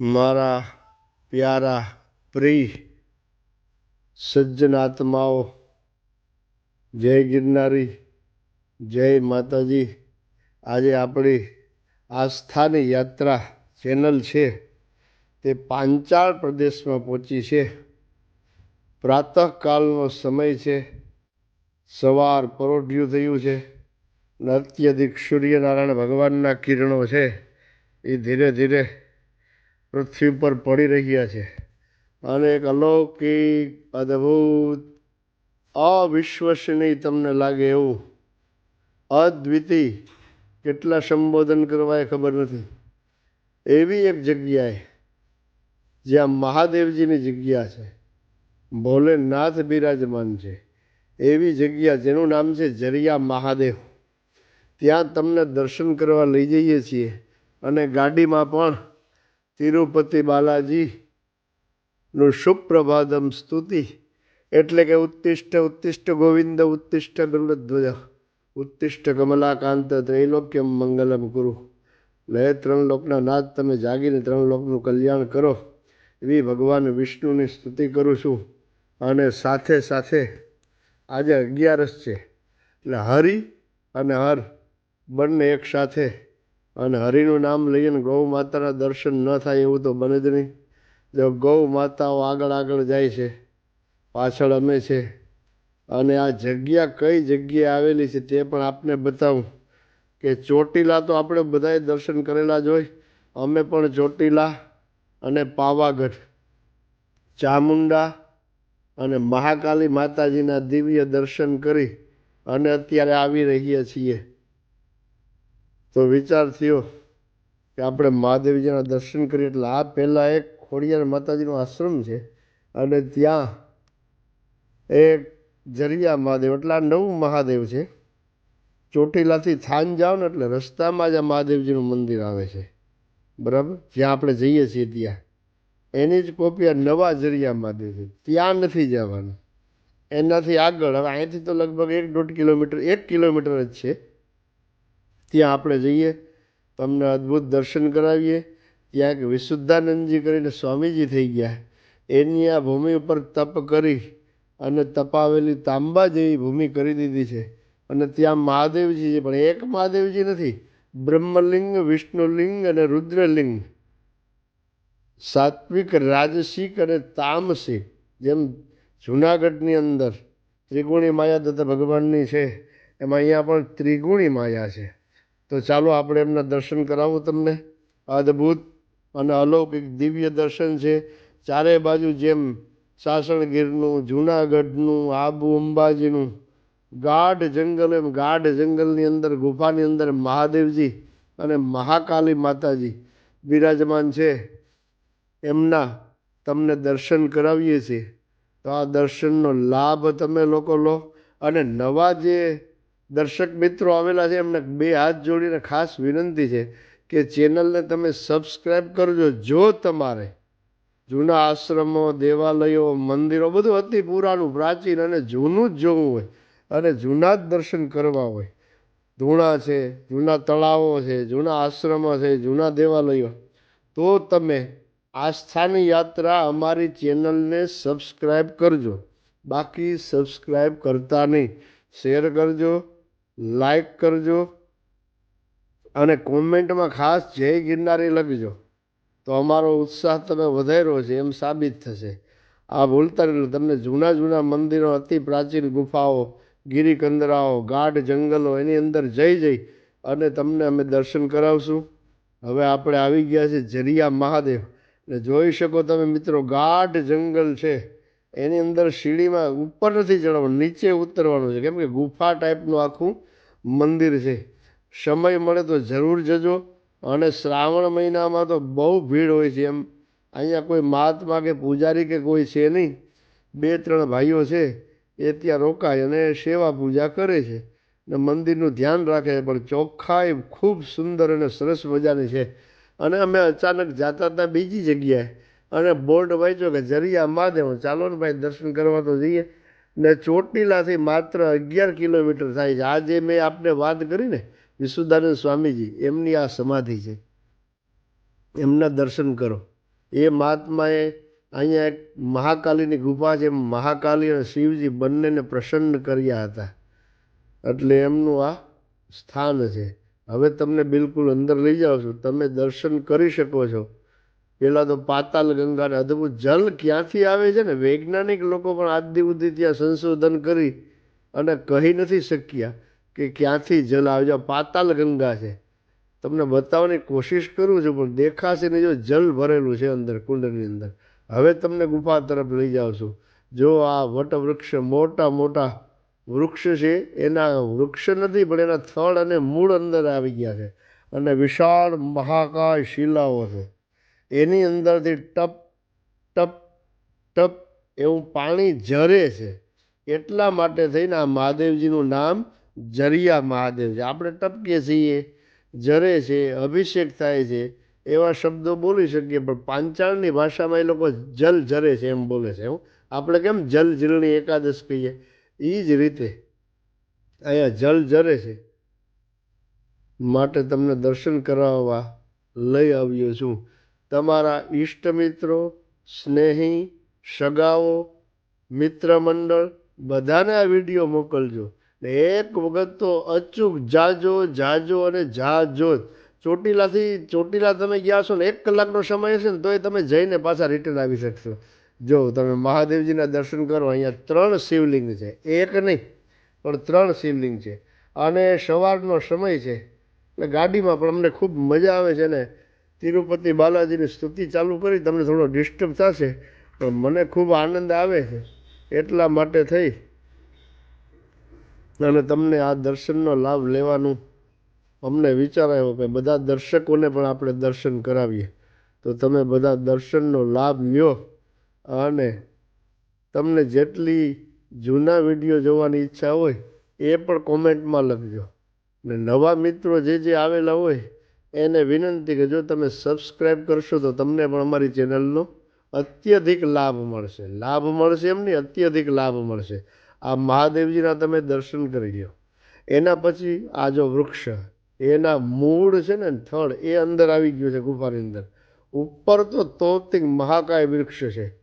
મારા પ્યારા પ્રિય સજ્જનાત્માઓ જય ગિરનારી, જય માતાજી. આજે આપણી આસ્થાની યાત્રા ચેનલ છે, તે પાંચાળ પ્રદેશમાં પહોંચી છે. પ્રાતઃકાલનો સમય છે, સવાર પરોઢિયું થયું છે, અને અત્યધિક સૂર્યનારાયણ ભગવાનના કિરણો છે. એ ધીરે ધીરે પૃથ્વી પર પડી રહ્યા છે. અને એક અલૌકિક, અદ્ભુત, અવિશ્વસનીય તમને લાગે એવું. અદ્વિતીય. કેટલા સંબોધન કરવા એ ખબર નથી. એવી એક જગ્યાએ જ્યાં મહાદેવજીની જગ્યા છે. ભોલેનાથ બિરાજમાન છે. એવી જગ્યા જેનું નામ છે જરિયા મહાદેવ. ત્યાં તમને દર્શન કરવા લઈ જઈએ છીએ અને ગાડીમાં પણ તિરુપતિ બાલાજીનું સુપ્રભાદમ સ્તુતિ. એટલે કે ઉત્તિષ્ઠ ઉત્તિષ્ઠ ગોવિંદ ઉત્તિષ્ઠ ગરુડધ્વજ ઉત્તિષ્ઠ કમલાકાંત, ત્રૈલોક્યમ મંગલમ ગુરુ લય ત્રણ લોકના નાથ તમે જાગીને ત્રણ લોકનું કલ્યાણ કરો. એવી ભગવાન વિષ્ણુની સ્તુતિ કરું છું. અને સાથે સાથે આજે અગિયારસ છે. એટલે હરિ અને હર બંને એક સાથે અને હરિનું નામ લઈને ગૌ માતાના દર્શન ન થાય એવું તો બને જ નહીં. જો ગૌ માતાઓ આગળ આગળ જાય છે, પાછળ અમે છે, અને આ જગ્યા કઈ જગ્યાએ આવેલી છે તે પણ આપને બતાવું કે ચોટીલા તો આપણે બધાએ દર્શન કરેલા જ હોય. અમે પણ ચોટીલા અને પાવાગઢ, ચામુંડા અને મહાકાલી માતાજીના દિવ્ય દર્શન કરી અને અત્યારે આવી રહ્યા છીએ. તો વિચાર થયો કે આપણે મહાદેવજીના દર્શન કરીએ એટલે આ પહેલાં એક ખોડિયાર માતાજીનો આશ્રમ છે અને ત્યાં એક જરિયા મહાદેવ, એટલે આ નવું મહાદેવ છે. ચોટીલાથી થાન જાઓ ને એટલે રસ્તામાં જ આ મહાદેવજીનું મંદિર આવે છે. બરાબર? જ્યાં આપણે જઈએ છીએ ત્યાં. એની જ કોપી આ નવા જરિયા મહાદેવ છે. ત્યાં નથી જવાનું. એનાથી આગળ, હવે અહીંથી તો લગભગ એક દોઢ કિલોમીટર, એક કિલોમીટર જ છે. ત્યાં આપણે જઈએ, તમને અદ્ભુત દર્શન કરાવીએ. ત્યાં એક વિશુદ્ધાનંદજી કરીને સ્વામીજી થઈ ગયા. એની આ ભૂમિ ઉપર તપ કરી અને તપાવેલી તાંબા જેવી ભૂમિ કરી દીધી છે. અને ત્યાં મહાદેવજી છે, પણ એક મહાદેવજી નથી. બ્રહ્મલિંગ, વિષ્ણુલિંગ અને રુદ્રલિંગ. સાત્વિક, રાજસિક અને તામસિક, જેમ જુનાગઢની અંદર ત્રિગુણી માયા દત્ત ભગવાનની છે, એમાં અહીંયા પણ ત્રિગુણી માયા છે. તો ચાલો આપણે એમના દર્શન કરાવું તમને. અદ્ભુત અને અલૌકિક દિવ્ય દર્શન છે. ચારે બાજુ જેમ સાસણગીરનું, જુનાગઢનું, આબુ અંબાજીનું, ગાઢ જંગલ એમ ગાઢ જંગલની અંદર, ગુફાની અંદર મહાદેવજી અને મહાકાલી માતાજી બિરાજમાન છે. એમના તમને દર્શન કરાવીએ છીએ. તો આ દર્શનનો લાભ તમે લોકો લો અને નવા જે દર્શક મિત્રો આવેલા છે, એમને બે હાથ જોડીને ખાસ વિનંતી છે કે ચેનલને તમે સબસ્ક્રાઈબ કરજો. જો તમારે જૂના આશ્રમો, દેવાલયો, મંદિરો બધું અતિ પુરાણું, પ્રાચીન અને જૂનું જ જોવું હોય અને જૂના જ દર્શન કરવા હોય. ધૂણા છે, જૂના તળાવો છે, જૂના આશ્રમો છે, જૂના દેવાલયો. તો તમે આસ્થાની યાત્રા અમારી ચેનલને સબસ્ક્રાઈબ કરજો. બાકી સબસ્ક્રાઈબ કરતા નહીં. શેર કરજો. લાઈક કરજો અને કોમેન્ટમાં ખાસ જય ગિરનારી લખજો. તો અમારો ઉત્સાહ તમે વધાર્યો છે, એમ સાબિત થશે. આ ભૂલતા નહીં તમને જૂના જૂના મંદિરો, અતિ પ્રાચીન ગુફાઓ, ગિરિકંદરાઓ, ગાઢ જંગલો, એની અંદર જઈ જઈ અને તમને અમે દર્શન કરાવશું. હવે આપણે આવી ગયા છે જરિયા મહાદેવ. ને જોઈ શકો તમે મિત્રો, ગાઢ જંગલ છે. એની અંદર સીડીમાં ઉપર નથી ચડવાનું, નીચે ઉતરવાનું છે. કેમ કે ગુફા ટાઈપનું આખું મંદિર છે. સમય મળે તો જરૂર જજો અને શ્રાવણ મહિનામાં તો બહુ ભીડ હોય છે એમ. અહીંયા કોઈ મહાત્મા કે પૂજારી કે કોઈ છે નહીં. બે ત્રણ ભાઈઓ છે, એ ત્યાં રોકાય અને સેવા પૂજા કરે છે. ને મંદિરનું ધ્યાન રાખે પણ ચોખ્ખાઈ ખૂબ સુંદર અને સરસ મજાની છે. અને અમે અચાનક જતા હતા બીજી જગ્યાએ. અને બોર્ડ વાંચ્યો કે જરિયા મહાદેવ, ચાલો ને ભાઈ દર્શન કરવા તો જઈએ. ને ચોટીલાથી માત્ર અગિયાર કિલોમીટર થાય છે. આ જે મેં આપને વાત કરી ને, વિશુદ્ધાનંદ સ્વામીજી, એમની આ સમાધિ છે. એમના દર્શન કરો. એ મહાત્માએ અહીંયા એક મહાકાલીની ગુફા છે. મહાકાલી અને શિવજી બંનેને પ્રસન્ન કર્યા હતા. એટલે એમનું આ સ્થાન છે. હવે તમને બિલકુલ અંદર લઈ જાઉં છું. તમે દર્શન કરી શકો છો. પહેલાં તો પાતાલ ગંગાને અદ્ભુત જલ ક્યાંથી આવે છે ને? વૈજ્ઞાનિક લોકો પણ આજ દી ત્યાં સંશોધન કરી અને કહી નથી શક્યા કે ક્યાંથી જલ આવે છે. પાતાલ ગંગા છે. તમને બતાવવાની કોશિશ કરું છું, પણ દેખાશે નહીં જો જલ ભરેલું છે અંદર, કુંડની અંદર. હવે તમને ગુફા તરફ લઈ જાઉં છું. જો આ વટવૃક્ષ મોટા મોટા વૃક્ષ છે, એના વૃક્ષ નથી, પણ એના થડ અને મૂળ અંદર આવી ગયા છે. અને વિશાળ મહાકાય શિલાઓ છે. એની અંદરથી ટપ ટપ ટપ એવું પાણી ઝરે છે. એટલા માટે થઈને આ મહાદેવજીનું નામ ઝરિયા મહાદેવ છે આપણે ટપકીએ છીએ, ઝરે છે, અભિષેક થાય છે, એવા શબ્દો બોલી શકીએ, પણ પાંચાળની ભાષામાં એ લોકો જલ ઝરે છે એમ બોલે છે. આપણે કેમ જલ જીલની એકાદશ કહીએ? એ જ રીતે અહીંયા જલ ઝરે છે. માટે તમને દર્શન કરાવવા લઈ આવ્યો છું. તમારા ઈષ્ટ મિત્રો, સ્નેહી, સગાઓ, મિત્ર મંડળ, બધાને આ વીડિયો મોકલજો. ને એક વખત તો અચૂક જાજો જાજો અને જાજો જ. ચોટીલાથી, ચોટીલા તમે ગયા છો ને, એક કલાકનો સમય હશે ને, તોય તમે જઈને પાછા રિટર્ન આવી શકશો. જો તમે મહાદેવજીના દર્શન કરો, અહીંયા ત્રણ શિવલિંગ છે. એક નહીં, પણ ત્રણ શિવલિંગ છે. અને સવારનો સમય છે. એટલે ગાડીમાં પણ અમને ખૂબ મજા આવે છે ને તિરુપતિ બાલાજીની સ્તુતિ ચાલુ કરી, તમને થોડો ડિસ્ટર્બ થશે, પણ મને ખૂબ આનંદ આવે છે. એટલા માટે થઈ. અને તમને આ દર્શનનો લાભ લેવાનું અમને વિચાર આવ્યો કે બધા દર્શકોને પણ આપણે દર્શન કરાવીએ. તો તમે બધા દર્શનનો લાભ લ્યો અને તમને જેટલી જૂના વીડિયો જોવાની ઈચ્છા હોય, એ પણ કોમેન્ટમાં લખજો. ને નવા મિત્રો જે જે આવેલા હોય એને વિનંતી કે જો તમે સબસ્ક્રાઈબ કરશો તો તમને પણ અમારી ચેનલનો અત્યધિક લાભ મળશે. લાભ મળશે એમ નહીં, અત્યધિક લાભ મળશે. આ મહાદેવજીના તમે દર્શન કરી લો એના પછી આ જો વૃક્ષ, એના મૂળ છે ને, થડ, એ અંદર આવી ગયું છે ગુફાની અંદર. ઉપર તો તોતિક મહાકાય વૃક્ષ છે.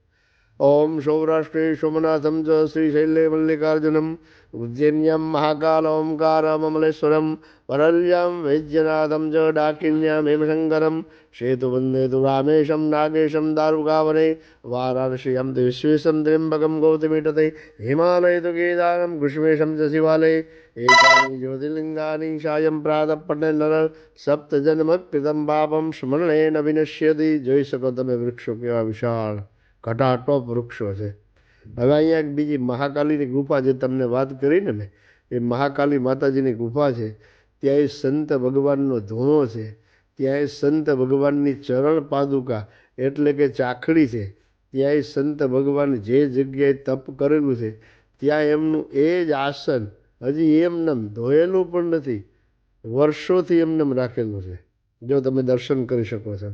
શૈલે મલ્લિકાર્જુનમ ઉજ્જૈન્યામ મહાકાલ ઓમકારમમલેશ્વરમ વરલ્યામ વૈદ્યનાથમ ચ ડાકિન્યામ હેમશંકરમ સેતુવંદે તુ રામેશમ નાગેશમ દારુકાવને વારાણસીયમ તુ વિશ્વેશમ ત્ર્યંબકમ ગૌતમીટતે હિમાલય તુ કેદારમ કૃષ્મેશમ ચ શિવાલય એકાની જ્યોતિર્લિંગાની સાયં પ્રાતઃ પટે નર સપ્ત જન્મ કૃતમ પાપમ સ્મરણેન વિનશ્યતિ જોઈ શકો તમે ઘટાટોપ વૃક્ષો છે. હવે અહીંયા એક બીજી મહાકાલીની ગુફા જે તમને વાત કરી ને મેં, એ મહાકાલી માતાજીની ગુફા છે. ત્યાં એ સંત ભગવાનનો ધૂણો છે. ત્યાં એ સંત ભગવાનની ચરણ પાદુકા એટલે કે ચાખડી છે. ત્યાં એ સંત ભગવાન જે જગ્યાએ તપ કરેલું છે, ત્યાં એમનું એ જ આસન હજી એમનેમ ધોયેલું પણ નથી. વર્ષોથી એમનેમ રાખેલું છે. જો તમે દર્શન કરી શકો છો.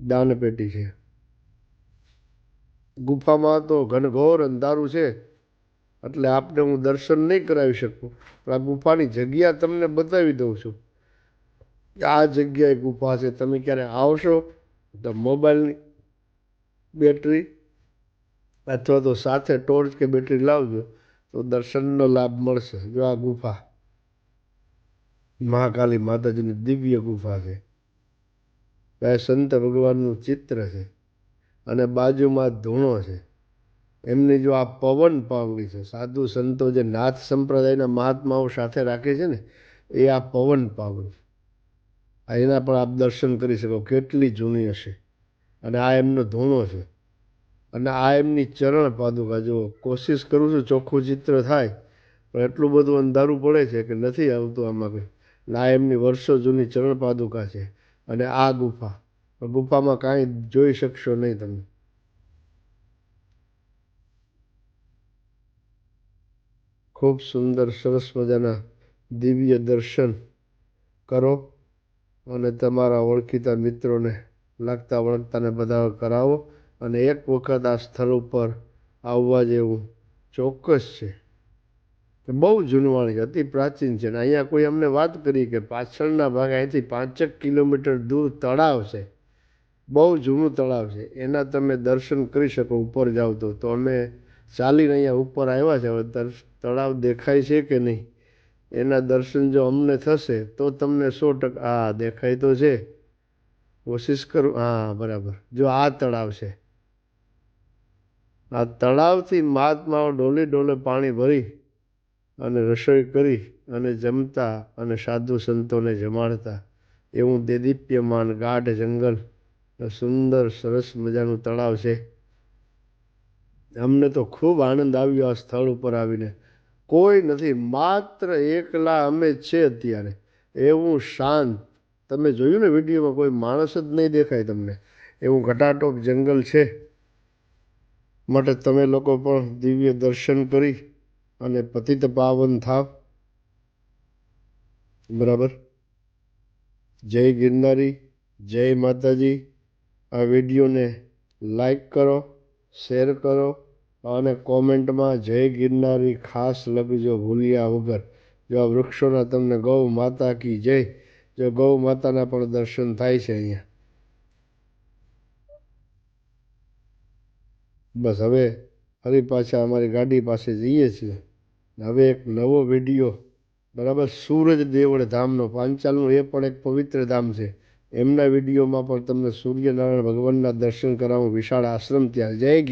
દાનપેટી છે. ગુફામાં તો ઘનઘોર અંધારું છે, એટલે આપને હું દર્શન નહીં કરાવી શકું. પણ આ ગુફાની જગ્યા તમને બતાવી દઉં છું. આ જગ્યાએ ગુફા છે. તમે ક્યારે આવશો તો મોબાઈલની બેટરી અથવા તો સાથે ટોર્ચ કે બેટરી લાવજો, તો દર્શનનો લાભ મળશે. જો આ ગુફા મહાકાલી માતાજીની દિવ્ય ગુફા છે. આ સંત ભગવાનનું ચિત્ર છે અને બાજુમાં ધૂણો છે. એમની જો આ પવન પાવડી છે, સાધુ સંતો જે નાથ સંપ્રદાયના મહાત્માઓ સાથે રાખે છે ને, એ આ પવન પાવડી આ એના પણ આપ દર્શન કરી શકો કેટલી જૂની હશે. અને આ એમનો ધૂણો છે. અને આ એમની ચરણ પાદુકા જો કોશિશ કરું છું ચોખ્ખું ચિત્ર થાય, પણ એટલું બધું અંધારું પડે છે કે નથી આવતું આમાં કંઈ. આ એમની વર્ષો જૂની ચરણ પાદુકા છે. અને આ ગુફા. ગુફામાં કાંઈ જોઈ શકશો નહીં તમે. ખૂબ સુંદર, સરસ મજાના દિવ્ય દર્શન કરો અને તમારા ઓળખીતા મિત્રોને લાગતા વળગતાને બધા કરાવો અને એક વખત આ સ્થળ ઉપર આવવા જેવું ચોક્કસ છે. બહુ જૂનવાણી અતિ પ્રાચીન છે. અને અહીંયા કોઈ અમને વાત કરી કે પાછળના ભાગે, અહીંથી પાંચેક કિલોમીટર દૂર તળાવ છે. બહુ જૂનું તળાવ છે. એના તમે દર્શન કરી શકો, ઉપર જાઓ તો. તો અમે ચાલીને અહીંયા ઉપર આવ્યા છે. હવે તળાવ દેખાય છે કે નહીં? એના દર્શન જો અમને થશે, તો તમને સો ટકા, હા, દેખાય તો છે. કોશિશ કરું, હા, બરાબર. જો આ તળાવ છે. આ તળાવથી મહાત્માઓ ડોલે ડોલે પાણી ભરી અને રસોઈ કરી અને જમતા અને સાધુ સંતોને જમાડતા. એવું દેદીપ્યમાન ગાઢ જંગલ સુંદર સરસ મજાનું તળાવ છે. અમને તો ખૂબ આનંદ આવ્યો આ સ્થળ ઉપર આવીને. કોઈ નથી, માત્ર એકલા અમે છે અત્યારે. એવું શાંત. તમે જોયું ને વિડીયોમાં કોઈ માણસ જ નહીં દેખાય તમને. એવું ઘટાટોપ જંગલ છે. માટે તમે લોકો પણ દિવ્ય દર્શન કરી અને પતિત પાવન થાવ. બરાબર? જય ગિરનારી, જય માતાજી. આ વિડીયોને લાઈક કરો, શેર કરો અને કોમેન્ટમાં જય ગિરનારી ખાસ લખજો ભૂલ્યા વગર. જો આ વૃક્ષોના તમને ગૌ માતા કી જય, જો ગૌ માતાના પણ દર્શન થાય છે અહીંયા. બસ હવે ફરી પાછા અમારી ગાડી પાસે જઈએ છીએ. હવે એક નવો વીડિયો. બરાબર, સૂરજ દેવળ ધામનો પાંચાલનું, એ પણ એક પવિત્ર ધામ છે. એમના વિડીયોમાં પણ તમને સૂર્યનારાયણ ભગવાનના દર્શન કરાવું વિશાળ આશ્રમ ત્યાં. જય